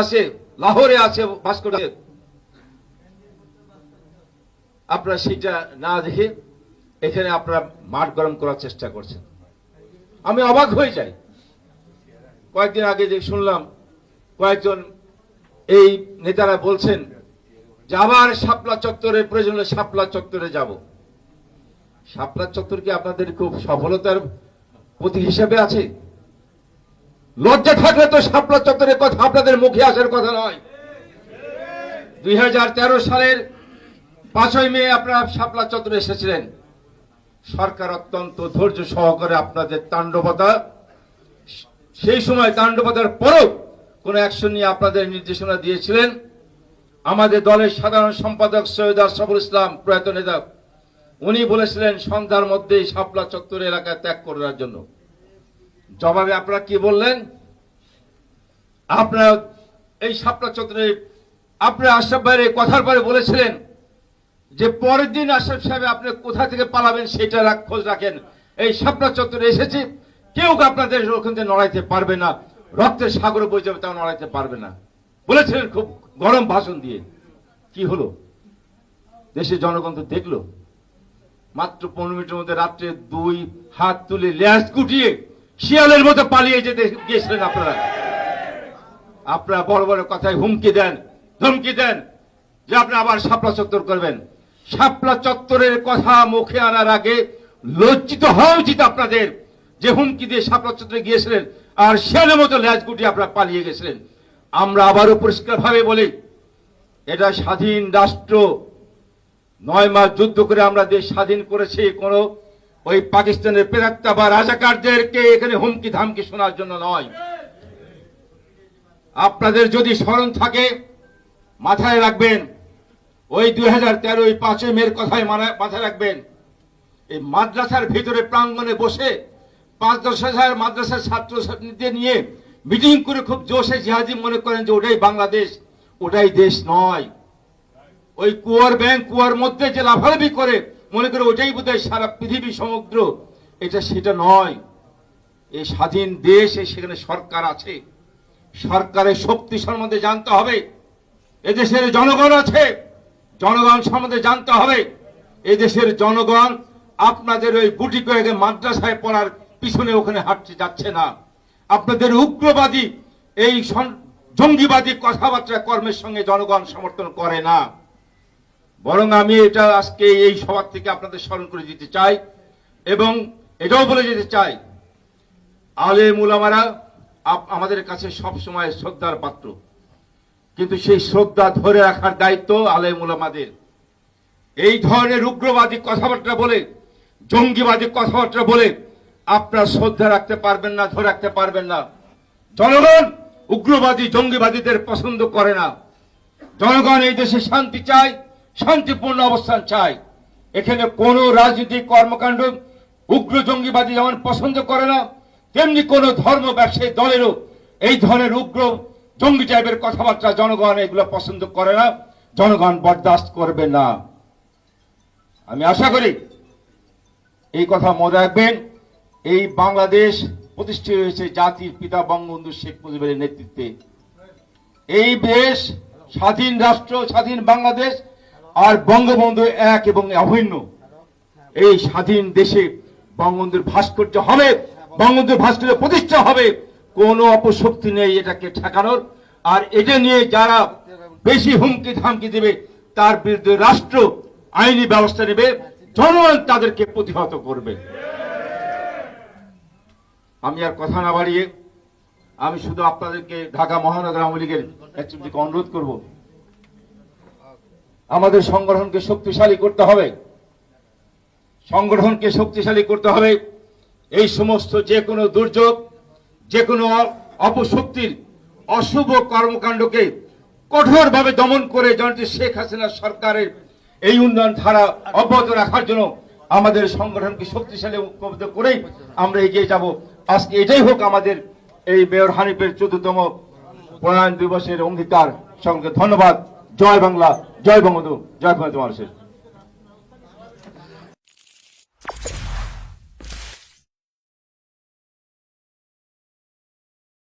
আছে, লাহোরে আছে ভাস্কর। আপনারা সেটা না দেখে এখানে আপনারা মাঠ গরম করার চেষ্টা করছেন। আমি অবাক হয়ে যাই। কয়েকদিন আগে যে শুনলাম, কয়েকজন এই নেতারা বলছেন যে আবার শাপলা চত্বরে প্রয়োজন হলে শাপলা চত্বরে যাব। শাপলা চত্বর কি আপনাদের খুব সফলতার প্রতীক হিসেবে আছে? লজ্জা থাকলে তো শাপলা চত্বরের কথা আপনাদের মুখে আসার কথা নয়। দুই সালের পাঁচই মে আপনারা শাপলা চত্বরে এসেছিলেন। সরকার অত্যন্ত ধৈর্য সহকারে আপনাদের তাণ্ডবতা, সেই সময় তাণ্ডবতার পরও কোন অ্যাকশন নিয়ে আপনাদের নির্দেশনা দিয়েছিলেন। আমাদের দলের সাধারণ সম্পাদক সৈয়দ আশরাফুল ইসলাম, প্রয়াত নেতা, উনি বলেছিলেন, সন্ধ্যার মধ্যেই শাপলা চত্বর এলাকা ত্যাগ করার জন্য। জবাবে আপনারা কি বললেন? আপনারা এই শাপলা চত্বরে আপনারা আশরাফ ভাইয়ের এই কথার পরে বলেছিলেন যে পরের দিন আশরাফ সাহেব আপনি কোথা থেকে পালাবেন সেটা খোঁজ রাখেন। এই শাপলা চত্বরে এসেছি। কেউ আপনাদের ওখান থেকে নড়াইতে পারবে না। রক্তের সাগর বই যাবে, তাও নড়াইতে পারবে না। বলেছিলেন খুব গরম ভাষণ দিয়ে। কি হলো? দেশের জনগণ তো দেখল। মাত্র পনেরো মিনিটের মধ্যে রাত্রে দুই হাত তুলে ল্যাস গুটিয়ে শিয়ালের মতো পালিয়ে যেতে গিয়েছিলেন আপনারা। আপনারা বড় বড় কথায় হুমকি দেন, ধমকি দেন, যে আপনি আবার শাপলা চত্বর করবেন। শাপলা চত্বরের কথা মুখে আনার আগে লজ্জিত হওয়া উচিত আপনাদের যে হুমকি দিয়ে শাপলা চত্বরে গিয়েছিলেন আর শিয়ালের মতো ল্যাজ গুটিয়ে আপনারা পালিয়ে গেছিলেন। আমরা আবারও পরিষ্কার ভাবে বলি, এটা স্বাধীন রাষ্ট্র। নয় মাস যুদ্ধ করে আমরা দেশ স্বাধীন করেছি, কোন ওই পাকিস্তানের প্রেরাত্তা বা রাজাকারদেরকে এখানে হুমকি ধামকি শোনার জন্য নয়। আপনাদের যদি স্মরণ থাকে, মাথায় রাখবেন, ওই দুই হাজার তেরো ওই পাঁচই মেয়ের কথায় মাথায় রাখবেন। এই মাদ্রাসার ভিতরে প্রাঙ্গণে বসে পাঁচ দশ হাজার মাদ্রাসার ছাত্র ছাত্রীদের নিয়ে মিটিং করে খুব জোশে জিহাদি মনে করেন যে ওটাই বাংলাদেশ, ওটাই দেশ নয়। ওই কুয়ার ব্যাংক কুয়ার মধ্যে যে লাফালাফি করে মনে করে ওটাই বোধহয় সারা পৃথিবী সমুদ্র। এটা সেটা নয়। এই স্বাধীন দেশ সেখানে সরকার আছে। সরকারের শক্তি সম্বন্ধে জানতে হবে। এদেশের জনগণ আছে। জনগণ সম্বন্ধে জানতে হবে। এদেশের জনগণ আপনাদের ওই গুটি কয়েক মাদ্রাসায় পড়ার পিছনে ওখানে হাঁটতে যাচ্ছে না। আপনাদের উগ্রবাদী, এই জঙ্গিবাদী কথাবার্তা কর্মের সঙ্গে জনগণ সমর্থন করে না। বরং আমি এটা আজকে এই সভা থেকে আপনাদের স্মরণ করে দিতে চাই এবং এটাও বলে যেতে চাই, আলে মুলামারা আমাদের কাছে সব সময় শ্রদ্ধার পাত্র। কিন্তু সেই শ্রদ্ধা ধরে রাখার দায়িত্ব আলে মুলামাদের। এই ধরনের উগ্রবাদী কথাবার্তা বলে, জঙ্গিবাদী কথাবার্তা বলে আপনারা শ্রদ্ধা রাখতে পারবেন না, ধরে রাখতে পারবেন না। জনগণ উগ্রবাদী, জঙ্গিবাদীদের পছন্দ করে না। জনগণ এই দেশে শান্তি চায় শান্তিপূর্ণ অবস্থান চাই। এখানে কোন রাজনৈতিক কর্মকাণ্ড উগ্র জঙ্গিবাদী যেমন পছন্দ করে না, তেমনি কোন ধর্ম ব্যবসায়ী দলেরও এই ধরনের উগ্র জঙ্গি টাইপের কথাবার্তা জনগণ এগুলো পছন্দ করে না। জনগণ বরদাস্ত করবে না। আমি আশা করি এই কথা মনে রাখবেন। এই বাংলাদেশ প্রতিষ্ঠিত হয়েছে জাতির পিতা বঙ্গবন্ধু শেখ মুজিবের নেতৃত্বে। এই দেশ স্বাধীন রাষ্ট্র, স্বাধীন বাংলাদেশ আর বঙ্গবন্ধু এক এবং অভিন্ন। এই স্বাধীন দেশে বঙ্গবন্ধুর ভাস্কর্য হবে, বঙ্গবন্ধুর ভাস্কর্য প্রতিষ্ঠা হবে। কোনো অপশক্তি নেই এটাকে ঠেকানোর। আর এটা নিয়ে যারা বেশি হুমকি ধামকি দেবে, তার বিরুদ্ধে রাষ্ট্র আইনি ব্যবস্থা নেবে, জনগণ তাদেরকে প্রতিহত করবে। আমি আর কথা না বাড়িয়ে আমি শুধু আপনাদেরকে ঢাকা মহানগর আওয়ামী লীগের অনুরোধ করব। আমাদের সংগঠনকে শক্তিশালী করতে হবে। সংগঠনকে শক্তিশালী করতে হবে। এই সমস্ত যে কোনো দুর্যোগ, যে কোনো অপশক্তির অশুভ কর্মকাণ্ডকে কঠোরভাবে দমন করে জনটি শেখ হাসিনা সরকারের এই উন্নয়ন ধারা অব্যাহত রাখার জন্য আমাদের সংগঠনকে শক্তিশালী ঐক্যবদ্ধ করেই আমরা এগিয়ে যাব। আজকে এটাই হোক আমাদের এই মেয়র হানিফের চতুর্থম প্রণয়ন দিবসের অঙ্গীকার। সঙ্গে ধন্যবাদ। জয় বাংলা জয় বঙ্গবন্ধু জয় বাংলা মানুষের